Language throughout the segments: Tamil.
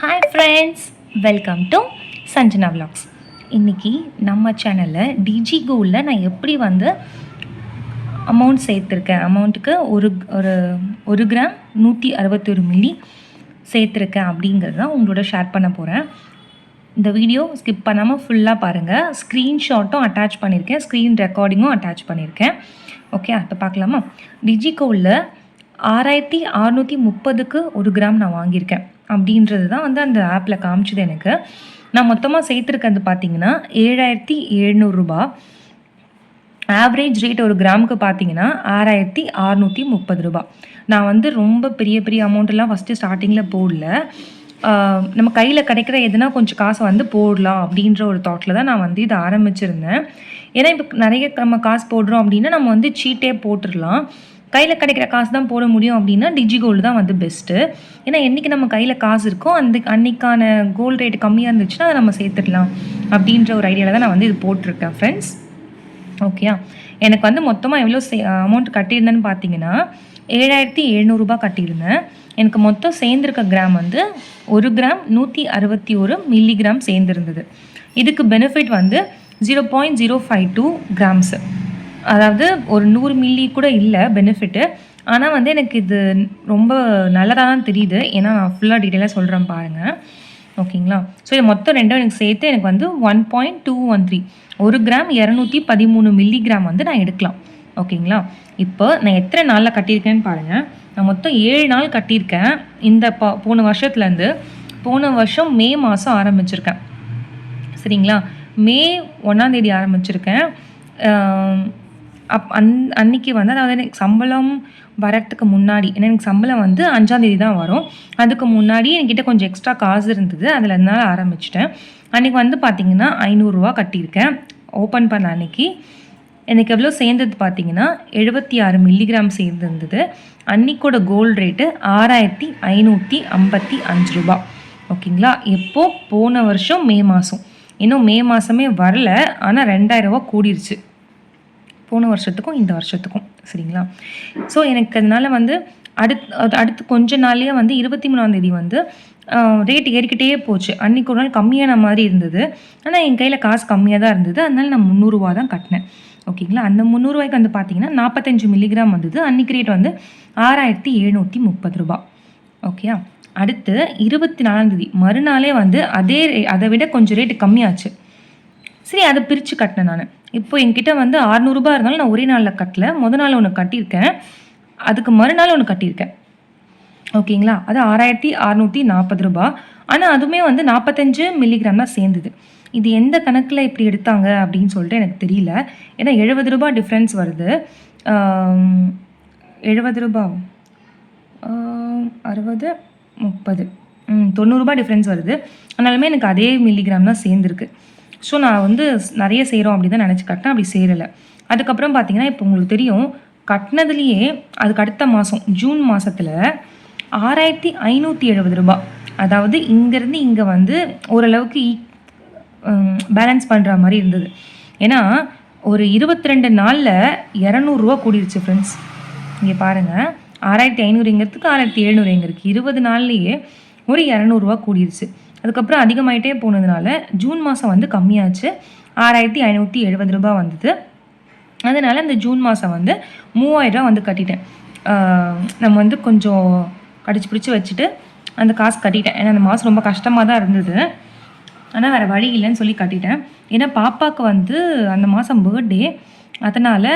Hi friends welcome to Sanjana vlogs இன்றைக்கி நம்ம சேனலில் டிஜி கோல்டில் நான் எப்படி வந்து அமௌண்ட் சேர்த்துருக்கேன்? அமௌண்ட்டுக்கு ஒரு ஒரு ஒரு கிராம் நூற்றி அறுபத்தொரு மில்லி சேர்த்துருக்கேன் அப்படிங்கிறது தான் உங்களோட ஷேர் பண்ண போகிறேன் இந்த வீடியோ ஸ்கிப் பண்ணாமல் ஃபுல்லாக பாருங்கள் ஸ்க்ரீன்ஷாட்டும் அட்டாச் பண்ணியிருக்கேன் ஸ்க்ரீன் ரெக்கார்டிங்கும் அட்டாச் பண்ணியிருக்கேன் ஓகே அப்போ பார்க்கலாமா? டிஜிகோவில் ஆறாயிரத்தி அறநூற்றி முப்பதுக்கு ஒரு கிராம் நான் வாங்கியிருக்கேன். அப்படின்றது தான் வந்து அந்த ஆப்பில் காமிச்சது எனக்கு. நான் மொத்தமாக சேர்த்துருக்கிறது பார்த்தீங்கன்னா ஏழாயிரத்தி எழுநூறுபா ஆவரேஜ் ரேட் ஒரு கிராமுக்கு பார்த்தீங்கன்னா ஆறாயிரத்தி அறநூற்றி முப்பது ரூபா. நான் வந்து ரொம்ப பெரிய பெரிய அமௌண்ட்டெல்லாம் ஃபஸ்ட்டு ஸ்டார்டிங்கில் போடல. நம்ம கையில் கிடைக்கிற எதுனா கொஞ்சம் காசை வந்து போடலாம் அப்படின்ற ஒரு தாட்டில் தான் நான் வந்து இதை ஆரம்பிச்சிருந்தேன். ஏன்னா இப்போ நிறைய நம்ம காசு போடுறோம் அப்படின்னா நம்ம வந்து சீட்டே போட்டுடலாம் கையில் கிடைக்கிற காசு தான் போட முடியும் அப்படின்னா டிஜி கோல்டு தான் வந்து பெஸ்ட்டு ஏன்னா என்றைக்கு நம்ம கையில் காசு இருக்கோ அந்த அன்னைக்கான கோல்டு ரேட் கம்மியாக இருந்துச்சுன்னா அதை நம்ம சேர்த்துடலாம் அப்படின்ற ஒரு ஐடியாவில் தான் நான் வந்து இது போட்டிருக்கேன் ஃப்ரெண்ட்ஸ் ஓகேயா எனக்கு வந்து மொத்தமாக எவ்வளோ சே அமௌண்ட் கட்டியிருந்தேன்னு பார்த்தீங்கன்னா ஏழாயிரத்தி எழுநூறுபா கட்டியிருந்தேன். எனக்கு மொத்தம் சேர்ந்துருக்க கிராம் வந்து ஒரு கிராம் நூற்றி அறுபத்தி ஒரு மில்லிகிராம் சேர்ந்துருந்தது. இதுக்கு பெனிஃபிட் வந்து zero point zero five two grams அதாவது ஒரு நூறு மில்லி கூட இல்லை பெனிஃபிட்டு ஆனால் வந்து எனக்கு இது ரொம்ப நல்லதாக தான் தெரியுது. ஏன்னா நான் ஃபுல்லாக டீட்டெயிலாக சொல்கிறேன் பாருங்கள் ஓகேங்களா? ஸோ இது மொத்தம் ரெண்டும் எனக்கு சேர்த்து எனக்கு வந்து one point two one three ஒரு கிராம் இரநூத்தி பதிமூணு மில்லிகிராம் வந்து நான் எடுக்கலாம். ஓகேங்களா? இப்போ நான் எத்தனை நாளில் கட்டியிருக்கேன்னு பாருங்கள் நான் மொத்தம் ஏழு நாள் கட்டியிருக்கேன். இந்த ப போன வருஷத்துலேருந்து போன வருஷம் மே மாதம் ஆரம்பிச்சிருக்கேன். சரிங்களா? மே ஒன்றாந்தேதி ஆரம்பிச்சிருக்கேன். அப் அந் அன்னைக்கு வந்து அதாவது எனக்கு சம்பளம் வரத்துக்கு முன்னாடி ஏன்னா எனக்கு சம்பளம் வந்து அஞ்சாந்தேதி தான் வரும். அதுக்கு முன்னாடி என்கிட்ட கொஞ்சம் எக்ஸ்ட்ரா காசு இருந்தது. அதில் அதனால ஆரம்பிச்சிட்டேன். அன்றைக்கி வந்து பார்த்தீங்கன்னா ஐநூறுரூவா கட்டியிருக்கேன். ஓப்பன் பண்ண அன்னைக்கு. எனக்கு எவ்வளோ சேர்ந்தது பார்த்தீங்கன்னா எழுபத்தி ஆறு மில்லிகிராம் சேர்ந்துருந்தது. அன்னிக்கோட கோல்டு ரேட்டு ஆறாயிரத்தி ஐநூற்றி ஐம்பத்தி அஞ்சு ரூபா. ஓகேங்களா? எப்போது போன வருஷம் மே மாதம் இன்னும் மே மாதமே வரல. ஆனால் ரெண்டாயிரரூவா கூடிருச்சு. போன வருஷத்துக்கும் இந்த வருஷத்துக்கும் சரிங்களா? ஸோ எனக்கு அதனால் வந்து அடுத்து அடுத்து கொஞ்ச நாள்லேயே வந்து இருபத்தி மூணாந்தேதி வந்து ரேட் ஏறிக்கிட்டே போச்சு. அன்றைக்கி ஒரு நாள் கம்மியான மாதிரி இருந்தது. ஆனால் என் கையில் காசு கம்மியாக தான் இருந்தது. அதனால நான் முந்நூறுரூவா தான் கட்டினேன். ஓகேங்களா? அந்த முந்நூறுரூவாய்க்கு வந்து பார்த்தீங்கன்னா நாற்பத்தஞ்சு மில்லிகிராம் வந்தது. அன்றைக்கி ரேட் வந்து ஆறாயிரத்தி எழுநூற்றி முப்பது ரூபா ஓகேயா? அடுத்து இருபத்தி நாலாந்தேதி மறுநாளே வந்து அதே ரே- அதை விட கொஞ்சம் ரேட்டு கம்மியாச்சு. சரி அதை பிரித்து கட்டினேன் நான். இப்போ என்கிட்ட வந்து அறநூறுபா இருந்தாலும் நான் ஒரே நாளில் கட்டல. முத நாள் ஒன்று கட்டியிருக்கேன். அதுக்கு மறுநாள் ஒன்று கட்டியிருக்கேன். ஓகேங்களா? அது ஆறாயிரத்தி அறநூற்றி நாற்பது ரூபா. ஆனால் அதுவுமே வந்து நாற்பத்தஞ்சு மில்லிகிராம் தான் சேர்ந்தது. இது எந்த கணக்கில் இப்படி எடுத்தாங்க அப்படின்னு சொல்லிட்டு எனக்கு தெரியல. ஏன்னா எழுபது ரூபாய் டிஃப்ரென்ஸ் வருது. எழுபது ரூபா. அறுபது முப்பது. ம் தொண்ணூறுரூபா டிஃப்ரென்ஸ் வருது. ஆனாலுமே எனக்கு அதே மில்லிகிராம் தான் சேர்ந்துருக்கு. ஸோ நான் வந்து நிறைய செய்கிறோம் அப்படி தான் நினச்சி கட்டினேன். அப்படி சேரலை அதுக்கப்புறம் பார்த்தீங்கன்னா இப்போ உங்களுக்கு தெரியும் கட்டினதுலேயே அதுக்கு அடுத்த மாதம் ஜூன் மாதத்தில் ஆறாயிரத்தி ஐநூற்றி எழுபது ரூபாய் அதாவது இங்கேருந்து இங்கே வந்து ஓரளவுக்கு ஈ பேலன்ஸ் பண்ணுற மாதிரி இருந்தது. ஏன்னா ஒரு இருபத்தி ரெண்டு நாளில் இரநூறுவா கூடிருச்சு ஃப்ரெண்ட்ஸ் இங்கே பாருங்கள் ஆறாயிரத்தி ஐநூறுங்கிறதுக்கு ஆறாயிரத்தி எழுநூறு எங்கே இருக்குது இருபது நாள்லேயே ஒரு இரநூறுவா கூடிருச்சு. அதுக்கப்புறம் அதிகமாயிட்டே போனதுனால ஜூன் மாதம் வந்து கம்மியாச்சு. ஆறாயிரத்தி ஐநூற்றி எழுபது ரூபாய் வந்தது. அதனால் இந்த ஜூன் மாதம் வந்து மூவாயிரரூவா வந்து கட்டிட்டேன். நம்ம வந்து கொஞ்சம் கடிச்சு பிடிச்சி வச்சுட்டு அந்த காசு கட்டிட்டேன். ஏன்னா அந்த மாதம் ரொம்ப கஷ்டமாக தான் இருந்தது. ஆனால் வேறு வழி இல்லைன்னு சொல்லி கட்டிட்டேன். ஏன்னா பாப்பாவுக்கு வந்து அந்த மாதம் பர்த்டே அதனால்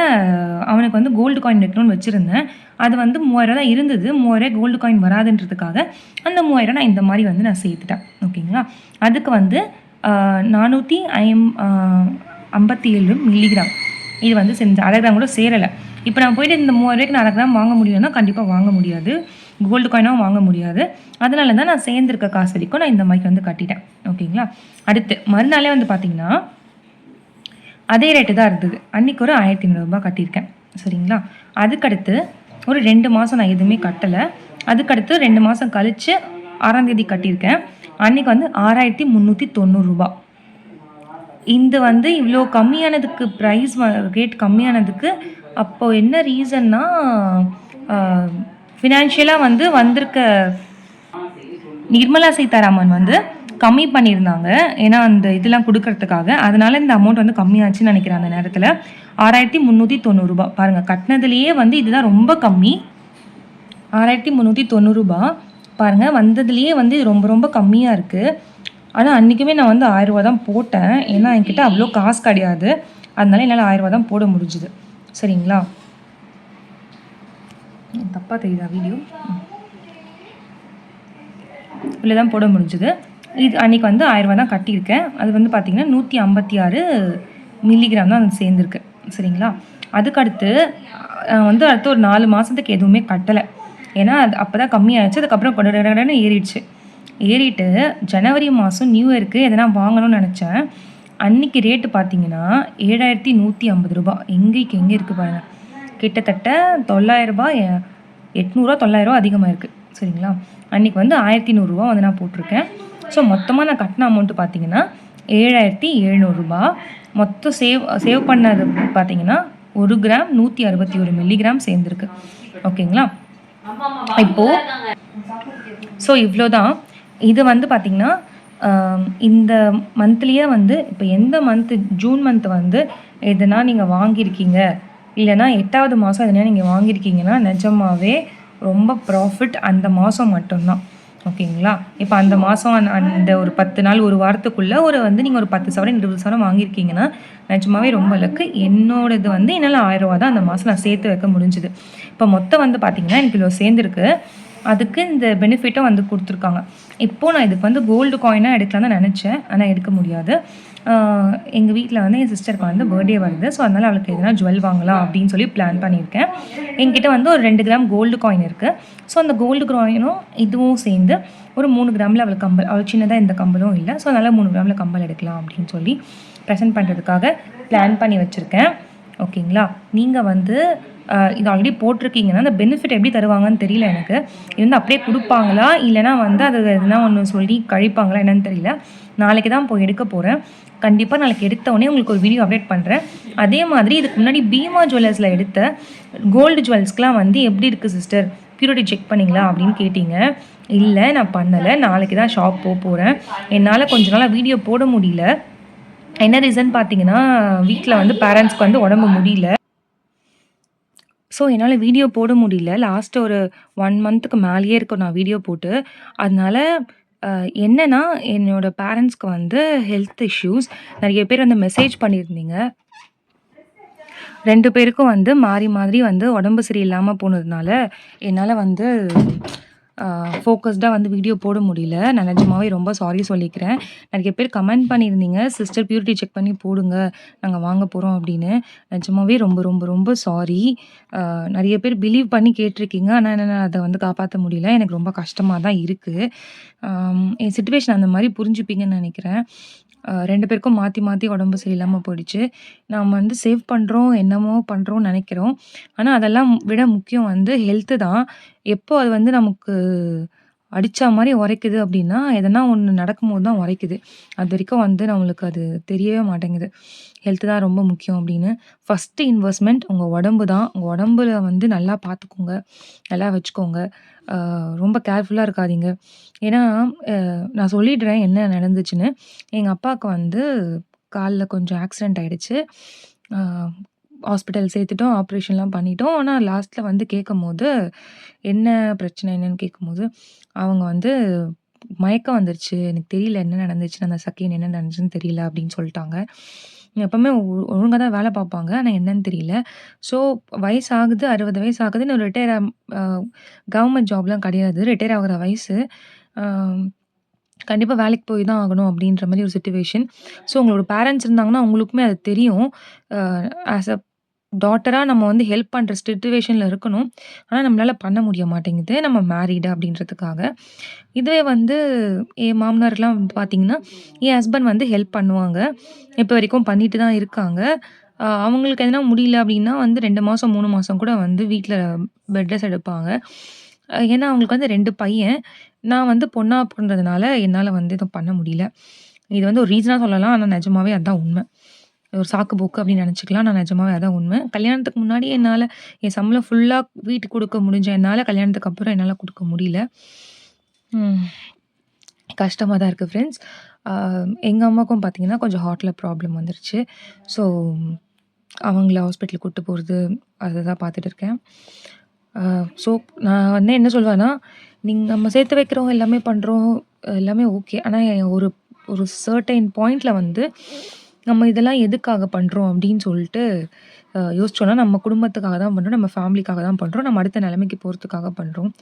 அவனுக்கு வந்து கோல்டு காயின் வைக்கணும்னு வச்சுருந்தேன். அது வந்து மூவாயிரம் தான் இருந்தது. மூவாயிரம் கோல்டு காயின் வராதுன்றதுக்காக அந்த மூவாயிரம் நான் இந்த மாதிரி வந்து நான் சேர்த்துட்டேன். ஓகேங்களா? அதுக்கு வந்து நானூற்றி ஐம் ஐம்பத்தி ஏழு மில்லிகிராம் இது வந்து செஞ்ச அரை கிராம் கூட சேரலை. இப்போ நான் போயிட்டு இந்த மூவாயிரூவாய்க்கு நான் அரை கிராம் வாங்க முடியும்னா கண்டிப்பாக வாங்க முடியாது. கோல்டு காயினாகவும் வாங்க முடியாது. அதனால தான் நான் சேர்ந்துருக்க காசு வரைக்கும் நான் இந்த மாதிரி வந்து கட்டிட்டேன். ஓகேங்களா? அடுத்து மறுநாளே வந்து பார்த்தீங்கன்னா அதே ரேட்டு தான் இருந்தது. அன்றைக்கி ஒரு ஆயிரத்தி ஐநூறுரூபா கட்டியிருக்கேன். சரிங்களா? அதுக்கடுத்து ஒரு ரெண்டு மாதம் நான் எதுவுமே கட்டலை. அதுக்கடுத்து ரெண்டு மாதம் கழித்து ஆறாம் தேதி கட்டியிருக்கேன். அன்றைக்கி வந்து ஆறாயிரத்தி முந்நூற்றி தொண்ணூறுரூபா இந்த வந்து இவ்வளோ கம்மியானதுக்கு ப்ரைஸ் ரேட் கம்மியானதுக்கு அப்போது என்ன ரீசன்னா ஃபினான்ஷியலாக வந்து வந்திருக்க நிர்மலா சீதாராமன் வந்து கம்மி பண்ணியிருந்தாங்க. ஏன்னா அந்த இதெல்லாம் கொடுக்கறதுக்காக. அதனால இந்த அமௌண்ட் வந்து கம்மியாச்சுன்னு நினைக்கிறேன் அந்த நேரத்தில். ஆறாயிரத்தி முந்நூற்றி தொண்ணூறுரூபா பாருங்கள் கட்டினதுலேயே வந்து இதுதான் ரொம்ப கம்மி. ஆறாயிரத்தி முந்நூற்றி தொண்ணூறுரூபா பாருங்கள் வந்ததுலேயே வந்து இது ரொம்ப ரொம்ப கம்மியாக இருக்குது ஆனால் அன்றைக்குமே நான் வந்து ஆயிரரூபா தான் போட்டேன். ஏன்னா என்கிட்ட அவ்வளோ காசு கிடையாது. அதனால என்னால் ஆயிரரூபா தான் போட முடிஞ்சுது. சரிங்களா? தப்பாக தெரியுதா வீடியோ இவ்வளோ தான் போட முடிஞ்சுது. இது அன்றைக்கி வந்து ஆயிரரூபா தான் கட்டியிருக்கேன். அது வந்து பார்த்திங்கன்னா நூற்றி ஐம்பத்தி ஆறு மில்லிகிராம் தான் அது சேர்ந்துருக்கு. சரிங்களா? அதுக்கடுத்து வந்து அடுத்து ஒரு நாலு மாதத்துக்கு எதுவுமே கட்டலை. ஏன்னா அது அப்போ தான் கம்மியாகிடுச்சு அதுக்கப்புறம் கடன்னு ஏறிடுச்சு. ஏறிட்டு ஜனவரி மாதம் நியூ இயருக்கு எதனா வாங்கணும்னு நினச்சேன். அன்னைக்கு ரேட்டு பார்த்தீங்கன்னா ஏழாயிரத்தி நூற்றி ஐம்பது ரூபா. எங்கேக்கு எங்கே இருக்குது பாருங்கள் கிட்டத்தட்ட தொள்ளாயிரரூபா எட்நூறுவா தொள்ளாயிரரூவா அதிகமாக இருக்குது சரிங்களா? அன்றைக்கி வந்து ஆயிரத்தி நூறுரூவா வந்து நான் போட்டிருக்கேன். ஸோ மொத்தமாக நான் கட்டின அமௌண்ட்டு பார்த்தீங்கன்னா ஏழாயிரத்தி எழுநூறுபா மொத்தம் சேவ் சேவ் பண்ணது பார்த்தீங்கன்னா ஒரு கிராம் நூற்றி அறுபத்தி ஒரு மில்லிகிராம் சேர்ந்துருக்கு. ஓகேங்களா? இப்போது ஸோ இவ்வளோ தான் இது வந்து பார்த்திங்கன்னா இந்த மந்த்லேயே வந்து இப்போ எந்த மந்த்து ஜூன் மந்த் வந்து எதுனா நீங்கள் வாங்கியிருக்கீங்க. இல்லைன்னா எட்டாவது மாதம் எதுனா நீங்கள் வாங்கியிருக்கீங்கன்னா நிஜமாவே ரொம்ப ப்ராஃபிட் அந்த மாதம் மட்டும்தான். ஓகேங்களா? இப்போ அந்த மாதம் அந்த ஒரு பத்து நாள் ஒரு வாரத்துக்குள்ளே ஒரு வந்து நீங்கள் ஒரு பத்து சவரம் இருபது சவரம் வாங்கியிருக்கீங்கன்னா நிஜமாவே ரொம்ப லக்கு. என்னோடது வந்து என்னால் ஆயிரம் ரூபா தான் அந்த மாதம் நான் சேர்த்து வைக்க முடிஞ்சுது. இப்போ மொத்தம் வந்து பார்த்தீங்கன்னா எனக்கு இவ்வளோ சேர்ந்துருக்கு. அதுக்கு இந்த பெனிஃபிட்டும் வந்து கொடுத்துருக்காங்க. இப்போது நான் இதுக்கு வந்து கோல்டு காயினாக எடுக்கலாம்னு நினச்சேன். ஆனால் எடுக்க முடியாது. எங்கள் வீட்டில் வந்து என் சிஸ்டருக்கு வந்து பர்த்டே வருது. ஸோ அதனால் அவளுக்கு எதனா ஜுவல் வாங்கலாம் அப்படின்னு சொல்லி பிளான் பண்ணியிருக்கேன். என்கிட்ட வந்து ஒரு ரெண்டு கிராம் கோல்டு காயின் இருக்குது ஸோ அந்த கோல்டு காயினும் இதுவும் சேர்ந்து ஒரு மூணு கிராமில் அவளுக்கு கம்பல் அவள் சின்னதாக எந்த கம்பலும் இல்லை. ஸோ அதனால் மூணு கிராமில் கம்பல் எடுக்கலாம் அப்படின்னு சொல்லி ப்ரெசென்ட் பண்ணுறதுக்காக பிளான் பண்ணி வச்சுருக்கேன். ஓகேங்களா நீங்கள் வந்து இது ஆல்ரெடி போட்டிருக்கீங்கன்னா அந்த பெனிஃபிட் எப்படி தருவாங்கன்னு தெரியல எனக்கு. இது வந்து அப்படியே கொடுப்பாங்களா? இல்லைனா வந்து அது எதுனா ஒன்று சொல்லி கழிப்பாங்களா? என்னன்னு தெரியல. நாளைக்கு தான் போய் எடுக்க போகிறேன் கண்டிப்பாக நாளைக்கு எடுத்த உடனே உங்களுக்கு ஒரு வீடியோ அப்டேட் பண்ணுறேன் அதே மாதிரி இதுக்கு முன்னாடி பீமா ஜுவல்லர்ஸில் எடுத்த கோல்டு ஜுவல்ஸ்க்கெலாம் வந்து எப்படி இருக்குது சிஸ்டர் பியூரிட்டி செக் பண்ணிங்களா அப்படின்னு கேட்டிங்க. இல்லை நான் பண்ணலை. நாளைக்கு தான் ஷாப் போக போகிறேன் என்னால் கொஞ்ச நாளாக வீடியோ போட முடியல. என்ன ரீசன் பார்த்தீங்கன்னா வீட்டில் வந்து பேரண்ட்ஸ்க்கு வந்து உடம்பு முடியல. ஸோ என்னால் வீடியோ போட முடியல. லாஸ்ட் ஒரு ஒன் மந்த்துக்கு மேலேயே இருக்கும் நான் வீடியோ போட்டு. அதனால் என்னென்னா என்னன்னா பேரண்ட்ஸ்க்கு வந்து ஹெல்த் இஷ்யூஸ் நிறைய பேர் வந்து மெசேஜ் பண்ணியிருந்தீங்க. ரெண்டு பேருக்கும் வந்து மாறி மாதிரி வந்து உடம்பு சரியில்லாமல் போனதுனால என்னால் வந்து ஃபோக்கஸ்டாக வந்து வீடியோ போட முடியல. நான் நிஜமாவே ரொம்ப சாரி சொல்லிக்கிறேன். நிறைய பேர் கமெண்ட் பண்ணியிருந்தீங்க. சிஸ்டர் பியூரிட்டி செக் பண்ணி போடுங்க. நாங்கள் வாங்க போகிறோம் அப்படின்னு. நிஜமாவே ரொம்ப ரொம்ப ரொம்ப சாரி நிறைய பேர் பிலீவ் பண்ணி கேட்டிருக்கீங்க. ஆனால் என்னால் அதை வந்து காப்பாற்ற முடியல. எனக்கு ரொம்ப கஷ்டமாக தான் இருக்குது என் சுச்சுவேஷன் அந்த மாதிரி புரிஞ்சுப்பீங்கன்னு நினைக்கிறேன். ரெண்டு பேருக்கும் மாற்றி மாற்றி உடம்பு சரியில்லாமல் போயிடுச்சு. நாம் வந்து சேவ் பண்ணுறோம் என்னமோ பண்ணுறோம்னு நினைக்கிறோம். ஆனால் அதெல்லாம் விட முக்கியம் வந்து ஹெல்த்து தான். எப்போ அது வந்து நமக்கு அடித்தா மாதிரி உரைக்குது அப்படின்னா எதனா ஒன்று நடக்கும்போது தான் உரைக்குது. அது வரைக்கும் வந்து நம்மளுக்கு அது தெரியவே மாட்டேங்குது. ஹெல்த்து தான் ரொம்ப முக்கியம் அப்படின்னு. ஃபஸ்ட்டு இன்வெஸ்ட்மெண்ட் உங்கள் உடம்பு தான். உங்கள் உடம்புல வந்து நல்லா பார்த்துக்கோங்க நல்லா வச்சுக்கோங்க. ரொம்ப கேர்ஃபுல்லாக இருக்காதீங்க. ஏன்னா நான் சொல்லிடுறேன் என்ன நடந்துச்சுன்னு. எங்கள் அப்பாவுக்கு வந்து காலில் கொஞ்சம் ஆக்சிடெண்ட் ஆகிடுச்சு ஹாஸ்பிட்டல் சேர்த்துட்டோம் ஆப்ரேஷன்லாம் பண்ணிட்டோம். ஆனால் லாஸ்ட்டில் வந்து கேட்கும்போது என்ன பிரச்சனை என்னன்னு கேட்கும்போது அவங்க வந்து மயக்கம் வந்துருச்சு. எனக்கு தெரியல என்ன நடந்துச்சுன்னு அந்த செகண்ட் என்ன நடந்துச்சுன்னு தெரியல அப்படின்னு சொல்லிட்டாங்க. எப்பவுமே ஒழுங்காக தான் வேலை பார்ப்பாங்க. ஆனால் என்னன்னு தெரியல. ஸோ வயசாகுது அறுபது வயசு ஆகுதுன்னு ஒரு ரிட்டையர் கவர்மெண்ட் ஜாப்லாம் கிடையாது. ரிட்டையர் ஆகுற வயசு. கண்டிப்பாக வேலைக்கு போய் தான் ஆகணும் அப்படின்ற மாதிரி ஒரு சுச்சுவேஷன் ஸோ உங்களோட பேரண்ட்ஸ் இருந்தாங்கன்னா அவங்களுக்குமே அது தெரியும். ஆஸ் அ டாட்டராக நம்ம வந்து ஹெல்ப் பண்ணுற சுச்சுவேஷனில் இருக்கணும். ஆனால் நம்மளால் பண்ண முடிய மாட்டேங்குது. நம்ம மேரீடு அப்படின்றதுக்காக. இதுவே வந்து என் மாமனார்லாம் வந்து பார்த்திங்கன்னா என் ஹஸ்பண்ட் வந்து ஹெல்ப் பண்ணுவாங்க. இப்போ வரைக்கும் பண்ணிட்டு தான் இருக்காங்க. அவங்களுக்கு எதனா முடியல அப்படின்னா வந்து ரெண்டு மாதம் மூணு மாதம் கூட வந்து வீட்டில் பெட் ரெஸ்ட் எடுப்பாங்க. ஏன்னா அவங்களுக்கு வந்து ரெண்டு பையன். நான் வந்து பொண்ணா அப்படின்றதுனால என்னால் வந்து எதுவும் பண்ண முடியல. இது வந்து ஒரு ரீசனாக சொல்லலாம். ஆனால் நிஜமாவே அதுதான் உண்மை. ஒரு சாக்கு போக்கு அப்படின்னு நினச்சிக்கலாம். நான் நிஜமாவே அதான் உண்மை. கல்யாணத்துக்கு முன்னாடி என்னால் என் சம்பளம் ஃபுல்லாக வீட்டுக்கு கொடுக்க முடிஞ்ச என்னால் கல்யாணத்துக்கு அப்புறம் என்னால் கொடுக்க முடியல. கஷ்டமாக தான் இருக்குது ஃப்ரெண்ட்ஸ் எங்கள் அம்மாவுக்கும் பார்த்தீங்கன்னா கொஞ்சம் ஹார்ட்டில் ப்ராப்ளம் வந்துருச்சு. ஸோ அவங்கள ஹாஸ்பிட்டலுக்கு கூப்பிட்டு போகிறது அதை தான் பார்த்துட்டு இருக்கேன். ஸோ நான் வந்து என்ன சொல்வேன்னா நீங்கள் நம்ம சேர்த்து வைக்கிறோம் எல்லாமே பண்ணுறோம் எல்லாமே ஓகே ஆனால் ஒரு ஒரு சர்டைன் பாயிண்டில் வந்து நம்ம இதெல்லாம் எதுக்காக பண்ணுறோம் அப்படின்னு சொல்லிட்டு யோசிச்சோன்னா நம்ம குடும்பத்துக்காக தான் பண்ணுறோம் நம்ம ஃபேமிலிக்காக தான் பண்ணுறோம் நம்ம அடுத்த நிலைமைக்கு போகிறதுக்காக பண்ணுறோம்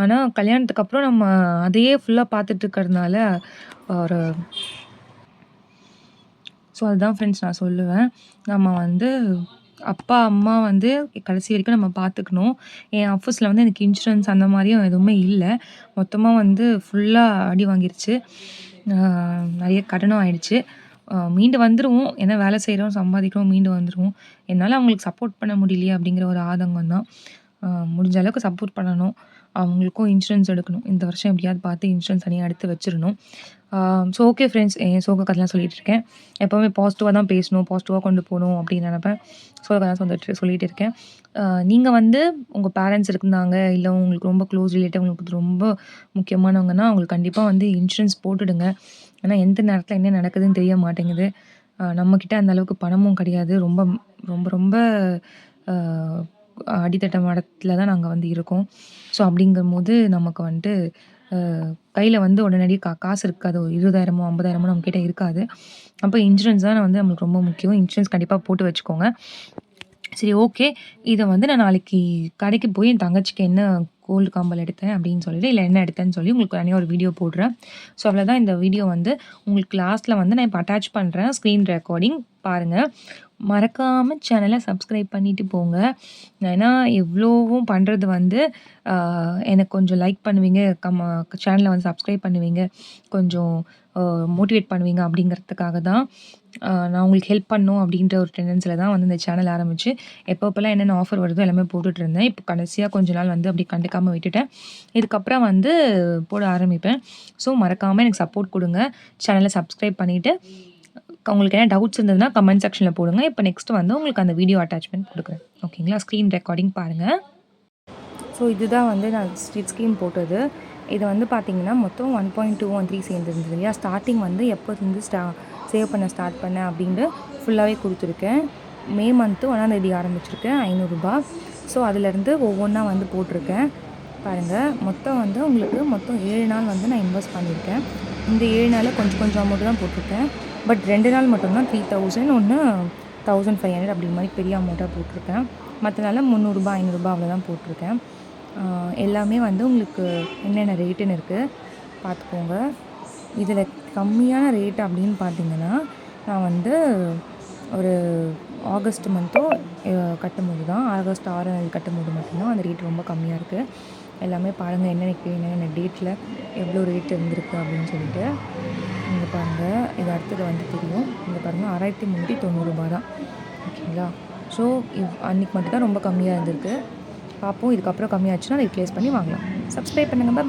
ஆனால் கல்யாணத்துக்கு அப்புறம் நம்ம அதையே ஃபுல்லாக பார்த்துட்டு இருக்கிறதுனால ஒரு ஸோ அதுதான் ஃப்ரெண்ட்ஸ் நான் சொல்லுவேன். நம்ம வந்து அப்பா அம்மா வந்து கடைசி வரைக்கும் நம்ம பார்த்துக்கணும். என் ஆஃபீஸில் வந்து எனக்கு இன்சூரன்ஸ் அந்த மாதிரியும் எதுவுமே இல்லை. மொத்தமாக வந்து ஃபுல்லாக அடி வாங்கிருச்சு. நிறைய கடனும் ஆயிடுச்சு. மீண்டு வந்துடுவோம் ஏன்னா வேலை செய்கிறோம் சம்பாதிக்கிறோம் மீண்டு வந்துடுவோம் என்னால் அவங்களுக்கு சப்போர்ட் பண்ண முடியலையே அப்படிங்கிற ஒரு ஆதங்கம் தான். முடிஞ்ச அளவுக்கு சப்போர்ட் பண்ணணும். அவங்களுக்கும் இன்சூரன்ஸ் எடுக்கணும். இந்த வருஷம் எப்படியாவது பார்த்து இன்சூரன்ஸ் தனியாக எடுத்து வச்சிடணும். ஸோ ஓகே ஃப்ரெண்ட்ஸ் என் சோக கதைலாம் சொல்லிகிட்டு இருக்கேன். எப்போவுமே பாசிட்டிவாக தான் பேசணும் பாசிட்டிவாக கொண்டு போகணும் அப்படின்னு நினப்பேன். சோக கதை சொல்லிட்டு சொல்லிகிட்டு இருக்கேன். நீங்கள் வந்து உங்கள் பேரண்ட்ஸ் இருந்தாங்க இல்லை உங்களுக்கு ரொம்ப க்ளோஸ் ரிலேட்டிவ் உங்களுக்கு ரொம்ப முக்கியமானவங்கன்னா அவங்களுக்கு கண்டிப்பாக வந்து இன்சூரன்ஸ் போட்டுடுங்க. ஏன்னா எந்த நேரத்தில் என்ன நடக்குதுன்னு தெரிய மாட்டேங்குது. நம்மக்கிட்ட அந்த அளவுக்கு பணமும் கிடையாது. ரொம்ப ரொம்ப ரொம்ப அடித்தட்ட மடத்தில் தான் நாங்கள் வந்து இருக்கோம். ஸோ அப்படிங்கும்போது நமக்கு வந்துட்டு கையில் வந்து உடனடி கா காசு இருக்காது. ஒரு இருபதாயிரமோ ஐம்பதாயிரமோ நம்மக்கிட்ட இருக்காது. அப்போ இன்சூரன்ஸ் தான் வந்து நம்மளுக்கு ரொம்ப முக்கியம். இன்சூரன்ஸ் கண்டிப்பாக போட்டு வச்சுக்கோங்க. சரி ஓகே இதை வந்து நான் நாளைக்கு கடைக்கு போய் என் தங்கச்சிக்கு என்ன கோல்டு காம்பல் எடுத்தேன் அப்படின்னு சொல்லிட்டு இல்லை என்ன எடுத்தேன்னு சொல்லி உங்களுக்கு தனியாக ஒரு வீடியோ போடுறேன். ஸோ அவ்வளோதான் இந்த வீடியோ வந்து உங்களுக்கு லாஸ்ட்டில் வந்து நான் இப்போ அட்டாச் பண்ணுறேன் ஸ்க்ரீன் ரெக்கார்டிங் பாருங்கள் மறக்காமல் சேனலை சப்ஸ்கிரைப் பண்ணிவிட்டு போங்க. ஏன்னா எவ்வளோவும் பண்ணுறது வந்து எனக்கு கொஞ்சம் லைக் பண்ணுவீங்க. கம் சேனலை வந்து சப்ஸ்கிரைப் பண்ணுவீங்க. கொஞ்சம் மோட்டிவேட் பண்ணுவீங்க அப்படிங்கிறதுக்காக தான் நான் உங்களுக்கு ஹெல்ப் பண்ணும் அப்படின்ற ஒரு டெண்டன்ஸில் தான் வந்து இந்த சேனல் ஆரம்பித்து எப்பப்போலாம் என்னென்ன ஆஃபர் வருதோ எல்லாமே போட்டுட்ருந்தேன் இப்போ கடைசியாக கொஞ்ச நாள் வந்து அப்படி கண்டுக்காமல் விட்டுட்டேன். இதுக்கப்புறம் வந்து போட ஆரம்பிப்பேன். ஸோ மறக்காமல் எனக்கு சப்போர்ட் கொடுங்க. சேனலை சப்ஸ்கிரைப் பண்ணிவிட்டு உங்களுக்கு என்ன டவுட்ஸ் இருந்ததுன்னா கமெண்ட் செக்ஷனில் போடுங்க. இப்போ நெக்ஸ்ட் வந்து உங்களுக்கு அந்த வீடியோ அட்டாச்மெண்ட் கொடுக்குறேன். ஓகேங்களா ஸ்க்ரீன் ரெக்கார்டிங் பாருங்கள் ஸோ இதுதான் வந்து நான் ஸ்ட்ரீட் ஸ்கீம் போட்டது. இது வந்து பார்த்திங்கன்னா மொத்தம் one point two one three சேர்ந்துருந்தது இல்லையா? ஸ்டார்டிங் வந்து எப்போ இருந்து ஸ்டா சேவ் பண்ண ஸ்டார்ட் பண்ணேன் அப்படின்ட்டு ஃபுல்லாகவே கொடுத்துருக்கேன். மே மந்த்து ஒன்றாந்தேதி ஆரம்பிச்சிருக்கேன் ஐநூறுரூபா ஸோ அதிலேருந்து ஒவ்வொன்றா வந்து போட்டிருக்கேன். பாருங்கள் மொத்தம் வந்து உங்களுக்கு மொத்தம் ஏழு நாள் வந்து நான் இன்வெஸ்ட் பண்ணியிருக்கேன். இந்த ஏழு நாளில் கொஞ்சம் கொஞ்சம் அமௌண்ட்டு தான் போட்டிருக்கேன். பட் ரெண்டு நாள் மட்டும்தான் த்ரீ தௌசண்ட் ஒன்று தௌசண்ட் ஃபைவ் ஹண்ட்ரட் அப்படி மாதிரி பெரிய அமௌண்ட்டாக போட்டிருக்கேன். மற்ற நாளில் முந்நூறுரூபா ஐநூறுரூபா அவ்வளோதான் போட்டிருக்கேன் எல்லாமே வந்து உங்களுக்கு என்னென்ன ரேட்டுன்னு இருக்குது பார்த்துக்கோங்க. இதில் கம்மியான ரேட் அப்படின்னு பார்த்தீங்கன்னா நான் வந்து ஒரு ஆகஸ்ட் மந்த்தோ கட்டும்போது தான் ஆகஸ்ட் ஆறு கட்டும்போது மட்டும்தான் அந்த ரேட் ரொம்ப கம்மியாக இருக்குது எல்லாமே பாருங்கள் என்னென்ன என்னென்ன டேட்டில் எவ்வளோ ரேட் இருந்திருக்கு அப்படின்னு சொல்லிட்டு. இங்கே பாருங்கள் இது அடுத்தது வந்து தெரியும். இங்கே பாருங்கள் ஆறாயிரத்தி முந்நூற்றி தொண்ணூறுரூபா தான். ஓகேங்களா? ஸோ இவ் அன்றைக்கி மட்டும் தான் ரொம்ப கம்மியாக இருந்திருக்கு. பார்ப்போம் இதுக்கப்புறம் கம்மியாச்சுன்னா ரிப்ளேஸ் பண்ணி வாங்கலாம். சப்ஸ்கிரைப் பண்ணுங்கள் பாய்